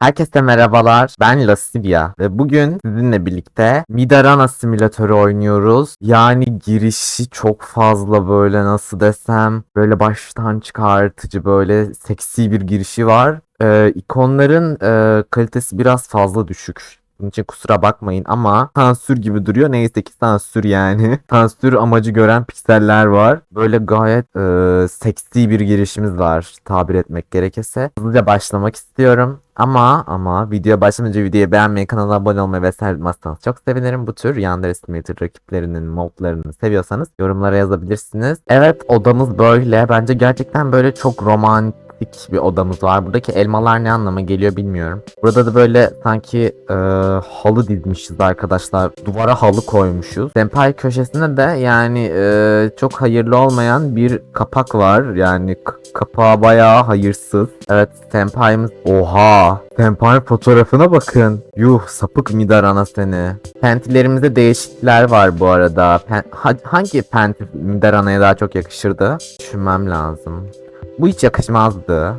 Herkese merhabalar. Ben Lasivia ve bugün sizinle birlikte Midarana simülatörü oynuyoruz. Yani girişi çok fazla böyle nasıl desem böyle baştan çıkartıcı böyle seksi bir girişi var. Ee, ikonların e, kalitesi biraz fazla düşük. Bunun için kusura bakmayın ama sansür gibi duruyor. Neyse ki sansür yani. Sansür amacı gören pikseller var. Böyle gayet e, seksi bir girişimiz var tabir etmek gerekirse. Hızlıca başlamak istiyorum. Ama ama video başlamadan videoyu beğenmeyi, kanala abone olmayı vesaire unutmazsanız çok sevinirim. Bu tür Yandere Simulator rakiplerinin modlarını seviyorsanız yorumlara yazabilirsiniz. Evet odamız böyle. Bence gerçekten böyle çok romantik bir odamız var. Buradaki elmalar ne anlama geliyor bilmiyorum. Burada da böyle sanki e, halı dizmişiz arkadaşlar. Duvara halı koymuşuz. Senpai köşesinde de yani e, çok hayırlı olmayan bir kapak var. Yani kapağı bayağı hayırsız. Evet Senpai'miz oha. Senpai fotoğrafına bakın. Yuh sapık Midarana seni. Pentilerimizde değişiklikler var bu arada. Pen- ha- hangi penti Midarana'ya daha çok yakışırdı? Düşünmem lazım. Bu hiç yakışmazdı.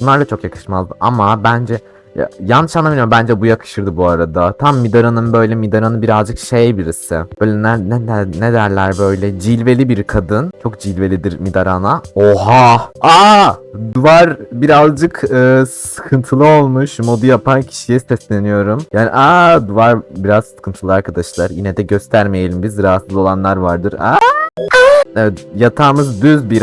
Bunlar da çok yakışmazdı ama bence ya, yanlış anlamıyorum bence bu yakışırdı bu arada. Tam Midara'nın böyle Midara'nın birazcık şey birisi. Böyle ne, ne, ne, derler böyle cilveli bir kadın. Çok cilvelidir Midarana. Oha! Aa! Duvar birazcık e, sıkıntılı olmuş. Modu yapan kişiye sesleniyorum. Yani aa duvar biraz sıkıntılı arkadaşlar. Yine de göstermeyelim biz. Rahatsız olanlar vardır. Aa! Yatağımız düz bir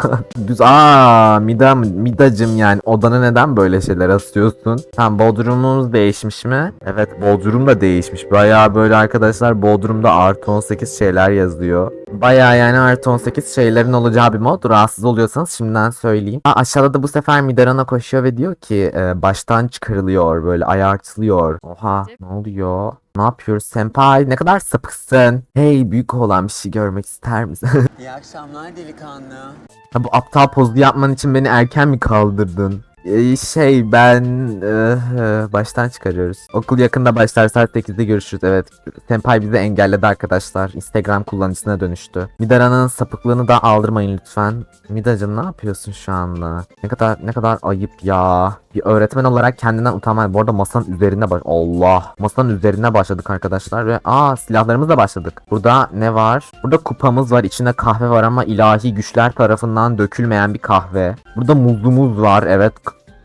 düz aa midam midacım yani odana neden böyle şeyler asıyorsun? Tamam bodrumumuz değişmiş mi? Evet bodrum da değişmiş. Bayağı böyle arkadaşlar bodrumda artı 18 şeyler yazıyor. Bayağı yani artı 18 şeylerin olacağı bir mod. Rahatsız oluyorsanız şimdiden söyleyeyim. Aa, aşağıda da bu sefer Midarana koşuyor ve diyor ki e, baştan çıkarılıyor böyle ayartılıyor. Oha ne oluyor? Ne yapıyoruz senpai? Ne kadar sapıksın. Hey büyük olan bir şey görmek ister misin? İyi akşamlar delikanlı. Ha, bu aptal pozu yapman için beni erken mi kaldırdın? Ee, şey ben eh, eh, baştan çıkarıyoruz. Okul yakında başlar saat 8'de görüşürüz evet. Senpai bizi engelledi arkadaşlar. Instagram kullanıcısına dönüştü. Midara'nın sapıklığını da aldırmayın lütfen. Midacım ne yapıyorsun şu anda? Ne kadar ne kadar ayıp ya. Bir öğretmen olarak kendinden utanmayın. Bu arada masanın üzerine baş... Allah. Masanın üzerine başladık arkadaşlar ve aa silahlarımızla başladık. Burada ne var? Burada kupamız var. içinde kahve var ama ilahi güçler tarafından dökülmeyen bir kahve. Burada muzumuz var. Evet.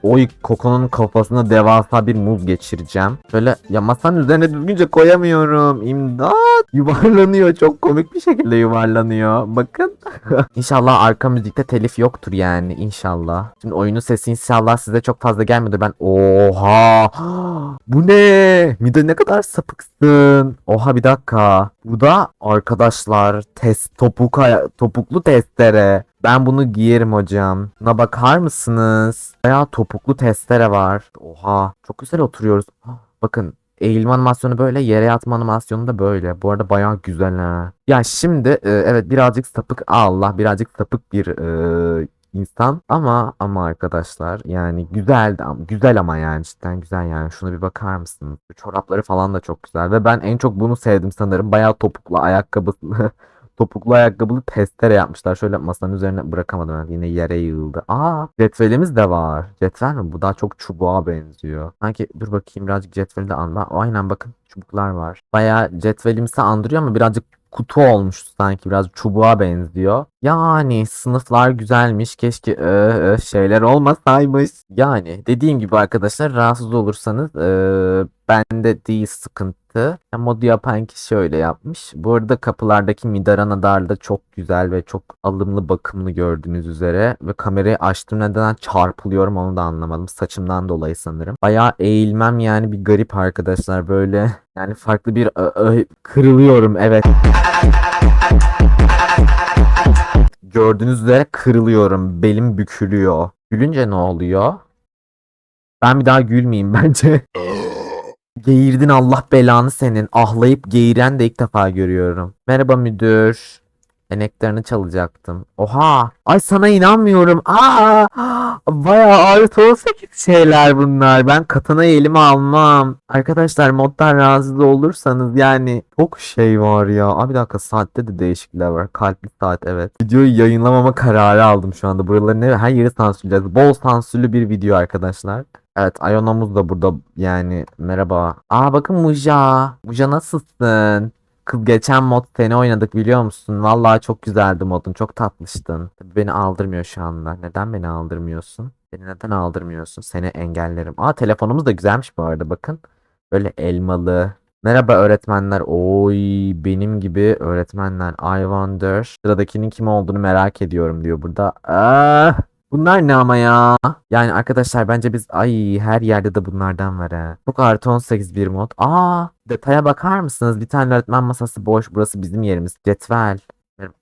Oy Koko'nun kafasına devasa bir muz geçireceğim. Böyle ya masanın üzerine düzgünce koyamıyorum. İmdat. Yuvarlanıyor. Çok komik bir şekilde yuvarlanıyor. Bakın. İnşallah arka müzikte telif yoktur yani. İnşallah. Şimdi oyunun sesi inşallah size çok fazla gelmiyordur. Ben oha. Bu ne? Mida ne kadar sapıksın. Oha bir dakika. Bu da arkadaşlar test topuk topuklu testere. Ben bunu giyerim hocam. Buna bakar mısınız? Bayağı topuklu testere var. Oha. Çok güzel oturuyoruz. Ah, Bakın eğilme animasyonu böyle, yere yatma animasyonu da böyle. Bu arada bayağı güzel ha. Ya şimdi e, evet birazcık sapık Allah birazcık sapık bir e, insan ama ama arkadaşlar yani güzeldi ama güzel ama yani cidden güzel yani şuna bir bakar mısınız? Çorapları falan da çok güzel ve ben en çok bunu sevdim sanırım. Bayağı topuklu ayakkabı topuklu ayakkabılı testere yapmışlar. Şöyle masanın üzerine bırakamadım. Yine yere yığıldı. Aa, cetvelimiz de var. Cetvel mi? Bu daha çok çubuğa benziyor. Sanki dur bakayım birazcık cetveli de an. Ba- Aynen bakın çubuklar var. Bayağı cetvelimsi andırıyor ama birazcık kutu olmuş sanki biraz çubuğa benziyor. Yani sınıflar güzelmiş. Keşke e, e, şeyler olmasaymış. Yani dediğim gibi arkadaşlar rahatsız olursanız e, bende değil sıkıntı. Ya, modu yapan kişi öyle yapmış. Bu arada kapılardaki Midarana Dar da çok güzel ve çok alımlı bakımlı gördüğünüz üzere. Ve kamerayı açtım neden çarpılıyorum onu da anlamadım. Saçımdan dolayı sanırım. Bayağı eğilmem yani bir garip arkadaşlar böyle. Yani farklı bir kırılıyorum evet. Gördüğünüz üzere kırılıyorum. Belim bükülüyor. Gülünce ne oluyor? Ben bir daha gülmeyeyim bence. Geğirdin Allah belanı senin. Ahlayıp geğiren de ilk defa görüyorum. Merhaba müdür. Eneklerini çalacaktım. Oha. Ay sana inanmıyorum. Aa. Bayağı artı 18 şeyler bunlar. Ben katanayı elime almam. Arkadaşlar moddan rahatsız olursanız yani çok şey var ya. Abi bir dakika saatte de değişiklikler var. Kalpli saat evet. Videoyu yayınlamama kararı aldım şu anda. Buraları ne her yeri sansürleyeceğiz. Bol sansürlü bir video arkadaşlar. Evet Ayona'mız da burada yani merhaba. Aa bakın Muja. Muja nasılsın? Kız geçen mod seni oynadık biliyor musun? Vallahi çok güzeldi modun. Çok tatlıştın. Tabii beni aldırmıyor şu anda. Neden beni aldırmıyorsun? Beni neden aldırmıyorsun? Seni engellerim. Aa telefonumuz da güzelmiş bu arada bakın. Böyle elmalı. Merhaba öğretmenler. Oy benim gibi öğretmenler. I wonder. Sıradakinin kim olduğunu merak ediyorum diyor burada. Ah, bunlar ne ama ya? Yani arkadaşlar bence biz ay her yerde de bunlardan var ha. Çok artı 18 bir mod. Aa detaya bakar mısınız? Bir tane öğretmen masası boş. Burası bizim yerimiz. Cetvel.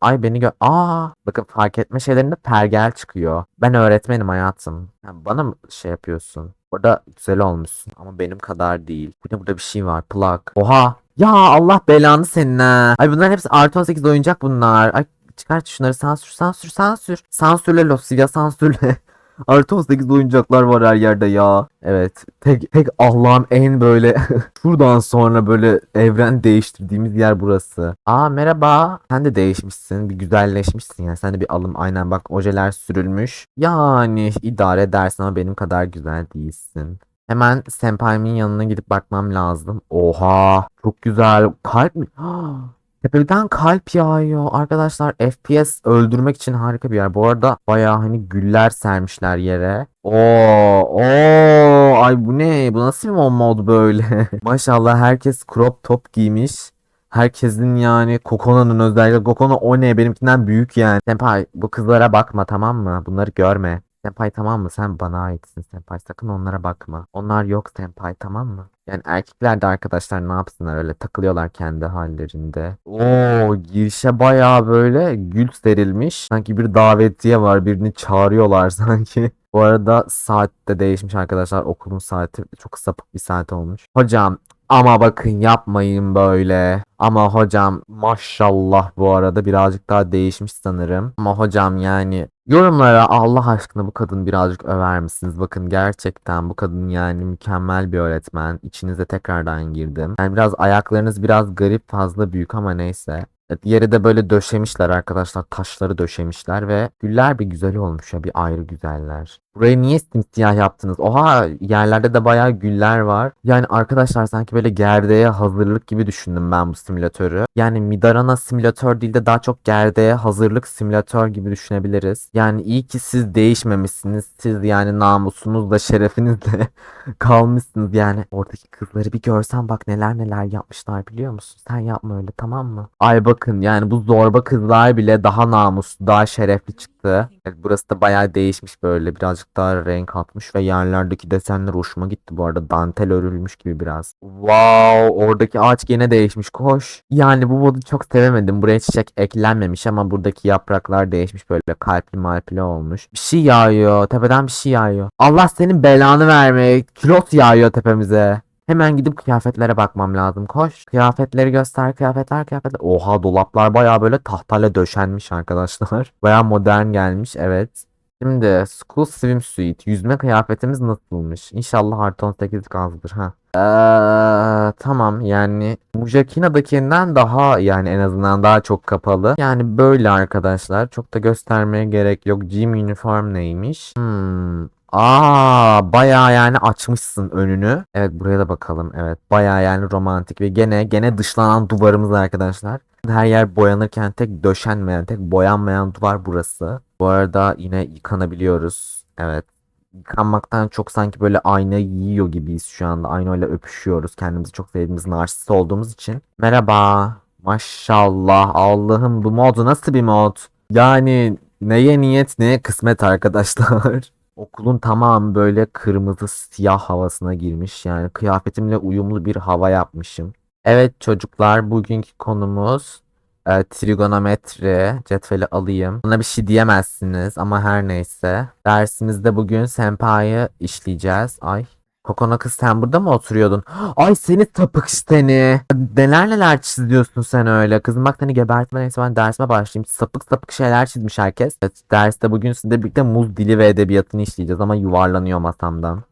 Ay beni gö... Aa bakın fark etme şeylerinde pergel çıkıyor. Ben öğretmenim hayatım. Ya bana mı şey yapıyorsun? Orada güzel olmuşsun ama benim kadar değil. Burada burada bir şey var. Plug. Oha. Ya Allah belanı senin ha. Ay bunların hepsi artı 18 oyuncak bunlar. Ay çıkart şunları sansür sansür sansür. Sansürle Losya sansürle. Artı 18 oyuncaklar var her yerde ya. Evet. Tek tek Allah'ım en böyle şuradan sonra böyle evren değiştirdiğimiz yer burası. Aa merhaba. Sen de değişmişsin. Bir güzelleşmişsin yani. Sen de bir alım aynen bak ojeler sürülmüş. Yani idare edersin ama benim kadar güzel değilsin. Hemen senpaimin yanına gidip bakmam lazım. Oha. Çok güzel. Kalp mi? Tepeden kalp yağıyor. Arkadaşlar FPS öldürmek için harika bir yer. Bu arada bayağı hani güller sermişler yere. Oo, oo, ay bu ne? Bu nasıl bir mod böyle? Maşallah herkes crop top giymiş. Herkesin yani Kokona'nın özellikle Kokona o ne benimkinden büyük yani. Senpai bu kızlara bakma tamam mı? Bunları görme. Senpai tamam mı? Sen bana aitsin Senpai. Sakın onlara bakma. Onlar yok Senpai tamam mı? Yani erkekler de arkadaşlar ne yapsınlar öyle takılıyorlar kendi hallerinde. Oo girişe bayağı böyle gül serilmiş. Sanki bir davetiye var birini çağırıyorlar sanki. Bu arada saat de değişmiş arkadaşlar. Okulun saati çok sapık bir saat olmuş. Hocam ama bakın yapmayın böyle. Ama hocam maşallah bu arada birazcık daha değişmiş sanırım. Ama hocam yani yorumlara Allah aşkına bu kadın birazcık över misiniz? Bakın gerçekten bu kadın yani mükemmel bir öğretmen. İçinize tekrardan girdim. Yani biraz ayaklarınız biraz garip fazla büyük ama neyse. Yeri de böyle döşemişler arkadaşlar. Taşları döşemişler ve güller bir güzel olmuş ya bir ayrı güzeller. Burayı niye simsiyah yaptınız? Oha yerlerde de bayağı güller var. Yani arkadaşlar sanki böyle gerdeğe hazırlık gibi düşündüm ben bu simülatörü. Yani Midarana simülatör değil de daha çok gerdeğe hazırlık simülatör gibi düşünebiliriz. Yani iyi ki siz değişmemişsiniz. Siz yani namusunuzla şerefinizle kalmışsınız yani. Oradaki kızları bir görsen bak neler neler yapmışlar biliyor musun? Sen yapma öyle tamam mı? Ay bakın yani bu zorba kızlar bile daha namuslu, daha şerefli çıktı. Evet, burası da bayağı değişmiş böyle birazcık daha renk atmış ve yerlerdeki desenler hoşuma gitti bu arada. Dantel örülmüş gibi biraz. Wow oradaki ağaç gene değişmiş koş. Yani bu modu çok sevemedim. Buraya çiçek eklenmemiş ama buradaki yapraklar değişmiş böyle kalpli malpli olmuş. Bir şey yağıyor tepeden bir şey yağıyor. Allah senin belanı vermeye kilot yağıyor tepemize. Hemen gidip kıyafetlere bakmam lazım. Koş. Kıyafetleri göster. Kıyafetler kıyafetler. Oha dolaplar baya böyle tahtayla döşenmiş arkadaşlar. Baya modern gelmiş. Evet. Şimdi school swimsuit. Yüzme kıyafetimiz nasılmış? İnşallah artı 18 azdır ha. Eee, tamam yani Mujakina'dakinden daha yani en azından daha çok kapalı. Yani böyle arkadaşlar. Çok da göstermeye gerek yok. Gym uniform neymiş? Hmm. Aa, bayağı yani açmışsın önünü. Evet buraya da bakalım. Evet bayağı yani romantik ve gene gene dışlanan duvarımız arkadaşlar. Her yer boyanırken tek döşenmeyen, tek boyanmayan duvar burası. Bu arada yine yıkanabiliyoruz. Evet. Yıkanmaktan çok sanki böyle aynayı yiyor gibiyiz şu anda. Aynayla öpüşüyoruz. Kendimizi çok sevdiğimiz narsist olduğumuz için. Merhaba. Maşallah. Allah'ım bu mod nasıl bir mod? Yani neye niyet neye kısmet arkadaşlar. Okulun tamamı böyle kırmızı siyah havasına girmiş. Yani kıyafetimle uyumlu bir hava yapmışım. Evet çocuklar bugünkü konumuz e, trigonometri. Cetveli alayım. Buna bir şey diyemezsiniz ama her neyse. Dersimizde bugün senpai'yi işleyeceğiz. Ay. Kokona kız sen burada mı oturuyordun? Ay seni tapık seni. Neler neler çiziyorsun sen öyle. Kızım bak seni gebertme neyse ben dersime başlayayım. Sapık sapık şeyler çizmiş herkes. Evet, derste bugün sizle birlikte muz dili ve edebiyatını işleyeceğiz ama yuvarlanıyor masamdan.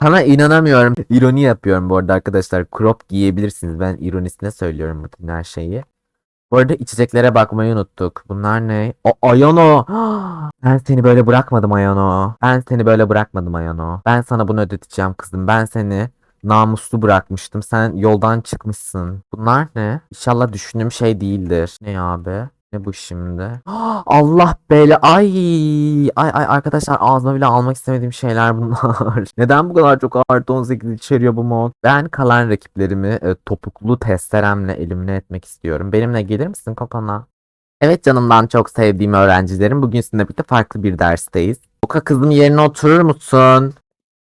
Sana inanamıyorum. İroni yapıyorum bu arada arkadaşlar. Crop giyebilirsiniz. Ben ironisine söylüyorum bütün her şeyi. Bu arada içeceklere bakmayı unuttuk. Bunlar ne? O Ayano. Ben seni böyle bırakmadım Ayano. Ben seni böyle bırakmadım Ayano. Ben sana bunu ödeteceğim kızım. Ben seni namuslu bırakmıştım. Sen yoldan çıkmışsın. Bunlar ne? İnşallah düşündüğüm şey değildir. Ne abi? Ne bu şimdi? Allah bela ay ay ay arkadaşlar ağzıma bile almak istemediğim şeyler bunlar. Neden bu kadar çok artı 18 içeriyor bu mod? Ben kalan rakiplerimi e, topuklu testeremle elimine etmek istiyorum. Benimle gelir misin Kokona? Evet canımdan çok sevdiğim öğrencilerim. Bugün sizinle birlikte farklı bir dersteyiz. Oka kızım yerine oturur musun?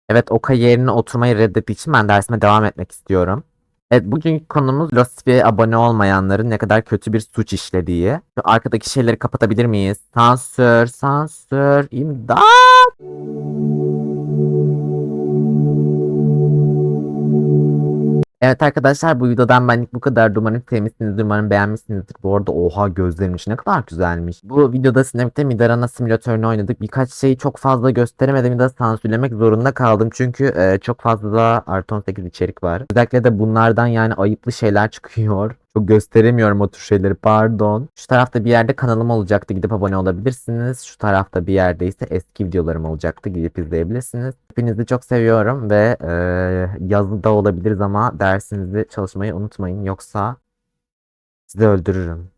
Evet Oka yerine oturmayı reddettiği için ben dersime devam etmek istiyorum. Evet bugünkü konumuz Lostfi'ye abone olmayanların ne kadar kötü bir suç işlediği. Şu arkadaki şeyleri kapatabilir miyiz? Sansür, sansür, imdat. Evet arkadaşlar bu videodan benlik bu kadar. Umarım sevmişsinizdir, umarım beğenmişsinizdir. Bu arada oha gözlerim içi ne kadar güzelmiş. Bu videoda sizinle birlikte Midarana simülatörünü oynadık. Birkaç şeyi çok fazla gösteremedim da sansürlemek zorunda kaldım. Çünkü e, çok fazla artı 18 içerik var. Özellikle de bunlardan yani ayıplı şeyler çıkıyor. Çok gösteremiyorum o tür şeyleri pardon. Şu tarafta bir yerde kanalım olacaktı gidip abone olabilirsiniz. Şu tarafta bir yerde ise eski videolarım olacaktı gidip izleyebilirsiniz. Hepinizi çok seviyorum ve e, yazıda olabiliriz ama dersinizi çalışmayı unutmayın yoksa sizi öldürürüm.